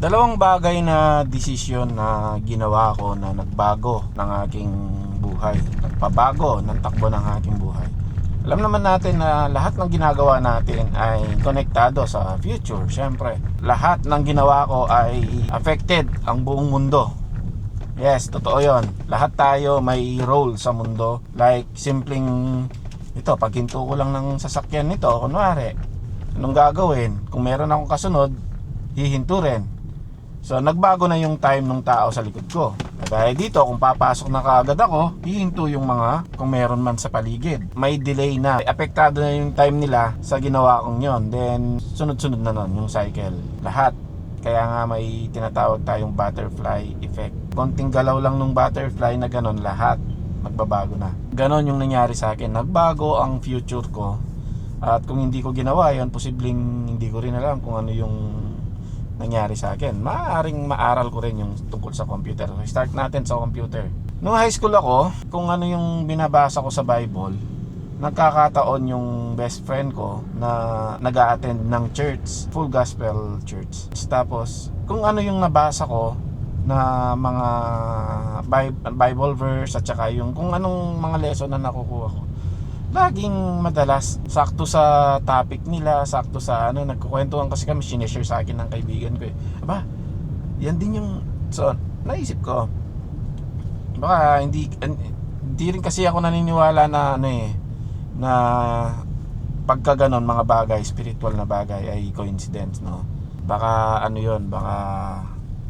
Dalawang bagay na desisyon na ginawa ko na nagbago ng aking buhay. Nagpabago ng takbo ng aking buhay. Alam naman natin na lahat ng ginagawa natin ay konektado sa future. Siyempre, lahat ng ginawa ko ay affected ang buong mundo. Yes, totoo yon. Lahat tayo may role sa mundo. Like, simpleng, ito, paghinto ko lang ng sasakyan nito, kunwari, anong gagawin? Kung meron akong kasunod, hihinto rin. So, nagbago na yung time ng tao sa likod ko. Kaya dito, kung papasok na kaagad ako, hihinto yung mga kung meron man sa paligid. May delay na. Apektado na yung time nila sa ginawa kong yon. Then, sunod-sunod na nun yung cycle. Lahat. Kaya nga may tinatawag tayong butterfly effect. Konting galaw lang nung butterfly na ganon, lahat magbabago na. Ganon yung nangyari sa akin. Nagbago ang future ko. At kung hindi ko ginawa yon, posibleng hindi ko rin alam kung ano yung nangyari sa akin. Maaaring maaral ko rin yung tungkol sa computer. So, start natin sa computer. Noong high school ako, kung ano yung binabasa ko sa Bible, nagkakataon yung best friend ko na nag attend ng church, full gospel church. Tapos, kung ano yung nabasa ko na mga Bi- Bible verse at saka yung kung anong mga lesson na nakukuha ko, laging madalas sakto sa topic nila, sakto sa ano, nagkukwentuhan kasi kami, sineshare sa akin ng kaibigan ko eh. Aba, yan din yung, so, naisip ko, baka hindi, hindi rin kasi ako naniniwala na ano eh, na pagka ganon mga bagay, spiritual na bagay ay coincidence, no? Baka ano yon baka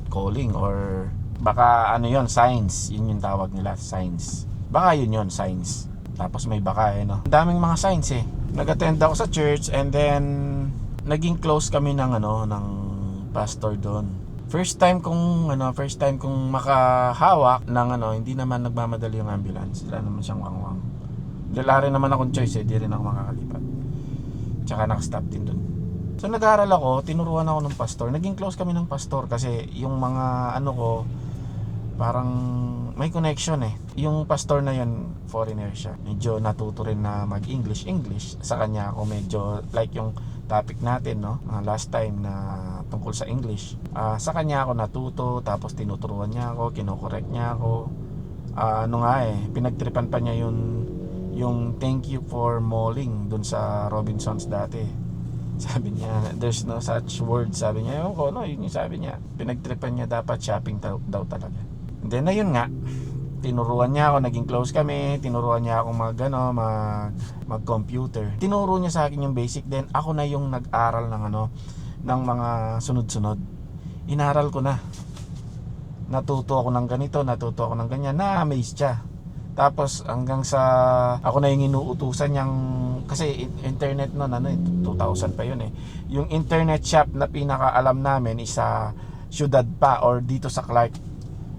calling or baka ano yon signs, yun yung tawag nila, signs. Baka yun yon signs. Tapos may baka eh, no? Daming mga signs eh. Nag-attend ako sa church and then naging close kami ng ano, ng pastor doon. First time kong ano, first time kong makahawak ng ano, hindi naman nagmamadali yung ambulance. Wala naman siyang wangwang. Wala rin naman akong choice eh, di rin ako makakalipat. Tsaka nakastop din doon. So nag-aaral ako, tinuruan ako ng pastor. Naging close kami ng pastor kasi yung mga ano ko, parang may connection eh. Yung pastor na yun, foreigner siya. Medyo natuto rin na mag-English. English. Sa kanya ako medyo like yung topic natin, no? Uh, last time na tungkol sa English. Ah, sa kanya ako natuto, tapos tinuturuan niya ako, kinokorek niya ako. Ah, ano nga eh, pinagtripan pa niya yung yung thank you for mauling dun sa Robinsons dati. Sabi niya, there's no such word. Sabi niya, ewan ko, no, yun yung sabi niya. Pinagtripan niya dapat shopping daw talaga. Then, ayun nga, tinuruan niya ako, naging close kami, tinuruan niya ako mag, ano, mag, mag-computer. Tinuro niya sa akin yung basic, then ako na yung nag-aral ng, ano, ng mga sunod-sunod. Inaral ko na. Natuto ako ng ganito, natuto ako ng ganyan, na-amaze siya. Tapos hanggang sa ako na yung inuutusan niyang kasi in- internet noon ano eh, 2000 pa yun eh. Yung internet shop na pinakaalam namin is sa syudad pa or dito sa Clark.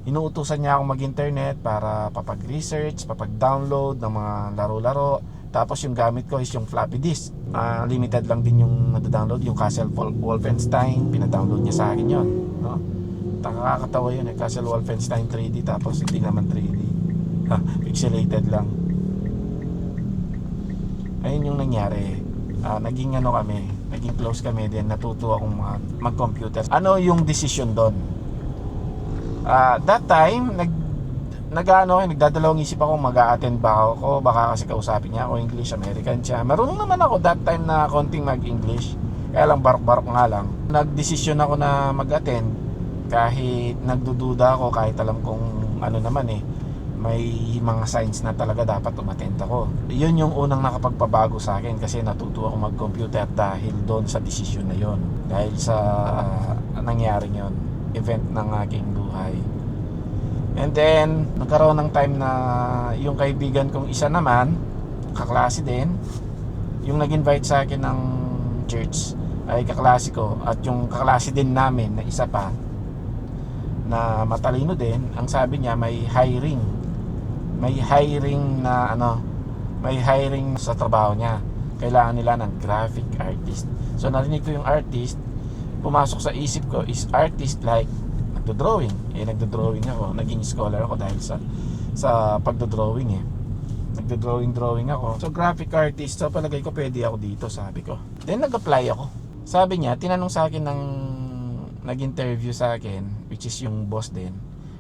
Inuutusan niya ako mag-internet para papag-research, papag-download ng mga laro-laro. Tapos yung gamit ko is yung floppy disk. Ah, limited lang din yung nadadownload, yung Castle Wol- Wolfenstein, pinadownload niya sa akin yon, no? Nakakatawa yun eh, Castle Wolfenstein 3D tapos hindi naman 3D. Ha, pixelated lang. Ayun yung nangyari. Ah, naging ano kami, naging close kami din, natuto akong mag- mag-computer. Ano yung decision doon? Ah, that time, nag nagano nagdadalawang isip ako mag-a-attend ba ako, baka kasi kausapin niya ako English, American siya. Marunong naman ako that time na konting mag-English. Kaya lang barok-barok nga lang. Nagdesisyon ako na mag-attend kahit nagdududa ako, kahit alam kong ano naman eh, may mga signs na talaga dapat umattend ako. Yun yung unang nakapagpabago sa akin kasi natuto ako mag-computer dahil doon sa desisyon na yon. Dahil sa uh, nangyari yon event ng aking buhay. And then, nagkaroon ng time na yung kaibigan kong isa naman, kaklase din, yung nag-invite sa akin ng church ay kaklase ko at yung kaklase din namin na isa pa na matalino din, ang sabi niya may hiring. May hiring na ano, may hiring sa trabaho niya. Kailangan nila ng graphic artist. So narinig ko yung artist, pumasok sa isip ko is artist like nagdo-drawing. Eh nagdo-drawing ako, naging scholar ako dahil sa sa pagdo-drawing eh. Nagdo-drawing drawing ako. So graphic artist, so palagay ko pwede ako dito, sabi ko. Then nag-apply ako. Sabi niya, tinanong sa akin ng nag-interview sa akin, which is yung boss din,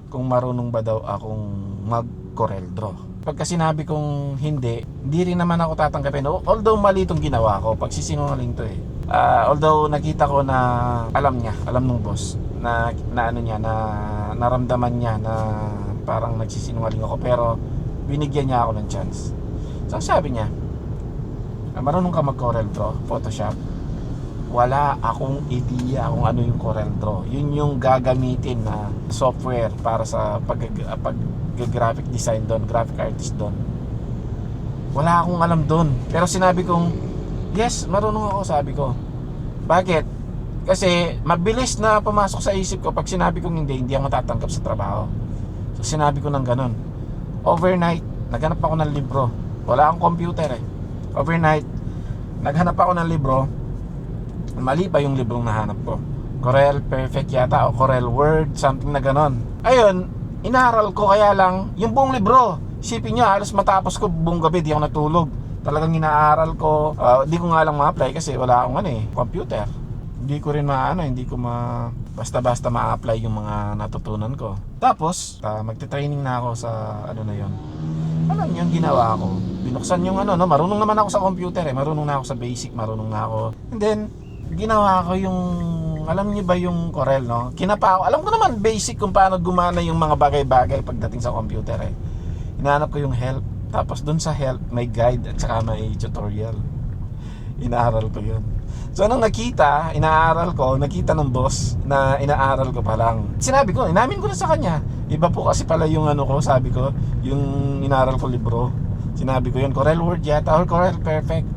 kung marunong ba daw akong mag-corel draw. Pagka sinabi kong hindi, hindi rin naman ako tatanggapin. Al- Although mali itong ginawa ko, pagsisinungaling to eh. Ah, although nakita ko na alam niya, alam ng boss, na, na ano niya, na naramdaman niya na parang nagsisinungaling ako. Pero binigyan niya ako ng chance. So sabi niya, "Ah, marunong ka mag-corel draw, Photoshop? wala akong idea kung ano yung Corel Draw. Yun yung gagamitin na software para sa pag, pag graphic design doon, graphic artist doon. Wala akong alam doon. Pero sinabi kong, yes, marunong ako, sabi ko. Bakit? Kasi mabilis na pumasok sa isip ko pag sinabi kong hindi, hindi ako matatanggap sa trabaho. So sinabi ko ng ganun. Overnight, naghanap ako ng libro. Wala akong computer eh. Overnight, naghanap ako ng libro mali pa yung librong nahanap ko Corel Perfect yata o Corel Word something na ganon ayun inaral ko kaya lang yung buong libro isipin nyo halos matapos ko buong gabi di ako natulog talagang inaaral ko. Ah, di ko nga lang ma-apply kasi wala akong ano eh computer. Hindi ko rin maano hindi ko ma basta-basta ma-apply yung mga natutunan ko. Tapos uh, magte-training na ako sa ano na yon alam niyo yung ginawa ko? Binuksan yung ano no? Marunong naman ako sa computer eh. Marunong na ako sa basic marunong na ako. And then ginawa ko yung alam niyo ba yung Corel no? Kinapa ako. Alam ko naman basic kung paano gumana yung mga bagay-bagay pagdating sa computer eh. Inaanap ko yung help tapos dun sa help may guide at saka may tutorial. Inaaral ko yun. So nung nakita inaaral ko nakita ng boss na inaaral ko pa lang. Sinabi ko inamin ko na sa kanya. Iba po kasi pala yung ano ko sabi ko yung inaaral ko libro. Sinabi ko yun Corel Word yata or Corel Perfect.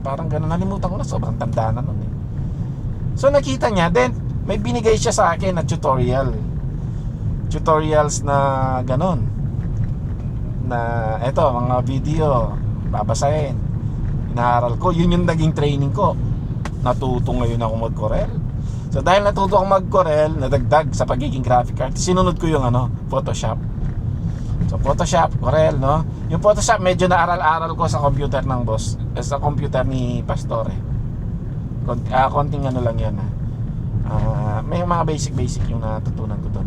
Parang ganun nalimutan ko na sobrang tanda na nun eh. So nakita niya, then may binigay siya sa akin na tutorial. Tutorials na ganon. Na eto, mga video, babasahin. Inaaral ko, yun yung naging training ko. Natuto ngayon ako mag-Corel. So dahil natuto ako mag-Corel, nadagdag sa pagiging graphic artist, sinunod ko yung ano, Photoshop. So Photoshop, Corel, no? Yung Photoshop medyo naaral-aral ko sa computer ng boss, eh, sa computer ni Pastore. Konti, ah, konting ano lang yan ah. Ah, may mga basic basic yung natutunan ko doon.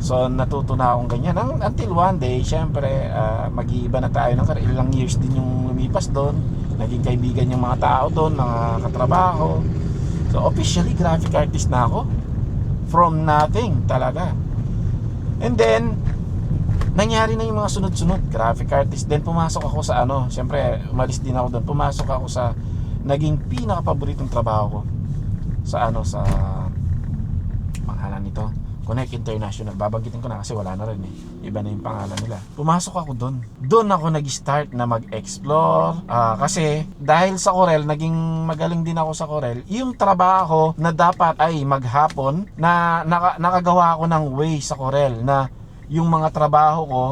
So natuto na akong ganyan until one day, syempre ah, mag-iiba na tayo ng career. Ilang years din yung lumipas doon. Naging kaibigan yung mga tao doon, mga katrabaho. So officially graphic artist na ako. From nothing talaga. And then nangyari na yung mga sunod-sunod graphic artist. Then pumasok ako sa ano, syempre umalis din ako doon. Pumasok ako sa naging pinaka-paboritong trabaho ko sa ano sa Connect International. Babanggitin ko na kasi wala na rin eh. Iba na yung pangalan nila. Pumasok ako doon doon ako nag-start na mag-explore. Ah, kasi dahil sa Corel naging magaling din ako sa Corel. Yung trabaho na dapat ay maghapon na naka, nakagawa ako ng way sa Corel na yung mga trabaho ko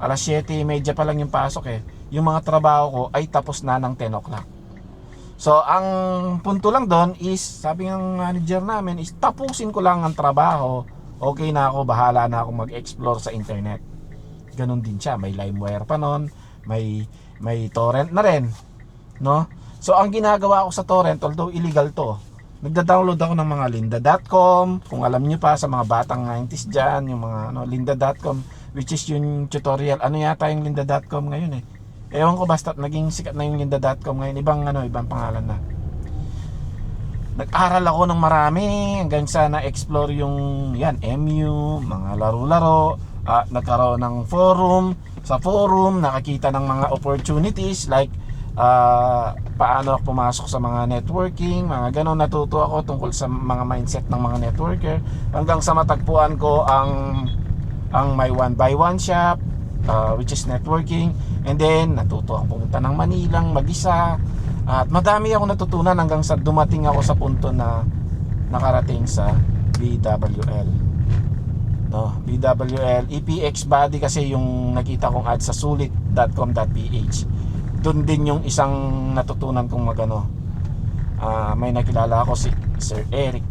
alas 7.30 pa lang yung pasok eh. Yung mga trabaho ko ay tapos na ng 10 o'clock. So, ang punto lang doon is, sabi ng manager namin, is tapusin ko lang ang trabaho. Okay na ako, bahala na ako mag-explore sa internet. Ganon din siya. May LimeWire pa noon, may, may torrent na rin. No? So, ang ginagawa ko sa torrent, although illegal to, nagda-download ako ng mga lynda.com. Kung alam niyo pa sa mga batang 90s dyan, yung mga ano, lynda.com, which is yung tutorial. Ano yata yung lynda.com ngayon eh? Ewan ko basta naging sikat na yung lynda.com ngayon. Ibang ano, ibang pangalan na. Nag-aral ako ng marami hanggang sa na-explore yung yan, MU, mga laro-laro, ah, nagkaroon ng forum. Sa forum, nakakita ng mga opportunities like ah, paano ako pumasok sa mga networking, mga ganon natuto ako tungkol sa mga mindset ng mga networker. Hanggang sa matagpuan ko ang ang may one by one shop uh, which is networking. And then natuto ako pumunta ng Manilang mag-isa at madami ako natutunan hanggang sa dumating ako sa punto na nakarating sa BWL no BWL EPX body kasi yung nakita kong ad sa sulit.com.ph doon din yung isang natutunan kong magano. Ah, may nakilala ako si Sir Eric.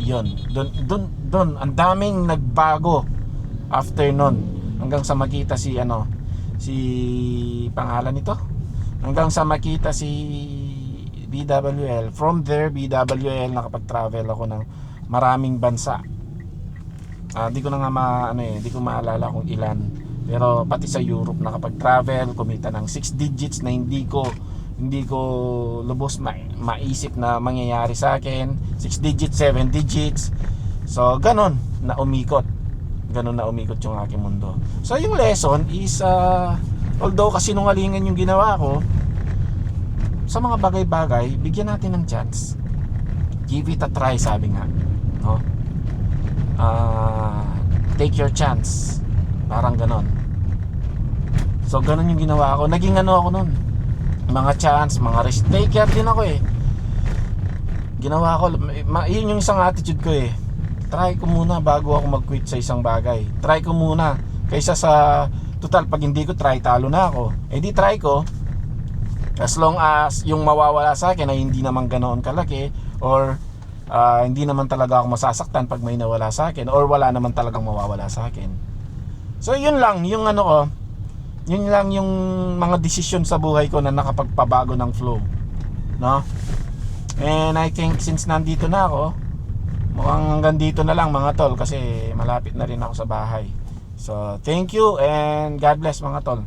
Yon doon doon doon ang daming nagbago after nun hanggang sa makita si ano si pangalan nito hanggang sa makita si BWL from there BWL nakapag-travel ako ng maraming bansa. Ah, di ko na nga ma, ano eh, di ko maalala kung ilan. Pero pati sa Europe nakapag-travel, kumita ng 6 digits na hindi ko hindi ko lubos ma- maisip na mangyayari sa akin. 6 digits, 7 digits. So, ganun na umikot. Ganun na umikot yung aking mundo. So, yung lesson is ah, although kasinungalingan yung ginawa ko, sa mga bagay-bagay, bigyan natin ng chance. Give it a try, sabi nga. No? Ah, take your chance. Parang ganon. So, ganon yung ginawa ko. Naging ano ako nun. Mga chance, mga risk taker din ako eh. Ginawa ko, yun yung isang attitude ko eh. Try ko muna bago ako mag-quit sa isang bagay. Try ko muna. Kaysa sa, total, pag hindi ko try, talo na ako. Eh di try ko, as long as yung mawawala sa akin ay hindi naman ganoon kalaki or ah, hindi naman talaga ako masasaktan pag may nawala sa akin or wala naman talagang mawawala sa akin. So yun lang, yung ano ko, yun lang yung mga desisyon sa buhay ko na nakapagpabago ng flow. No? And I think since nandito na ako, mukhang hanggang dito na lang mga tol kasi malapit na rin ako sa bahay. So thank you and God bless mga tol.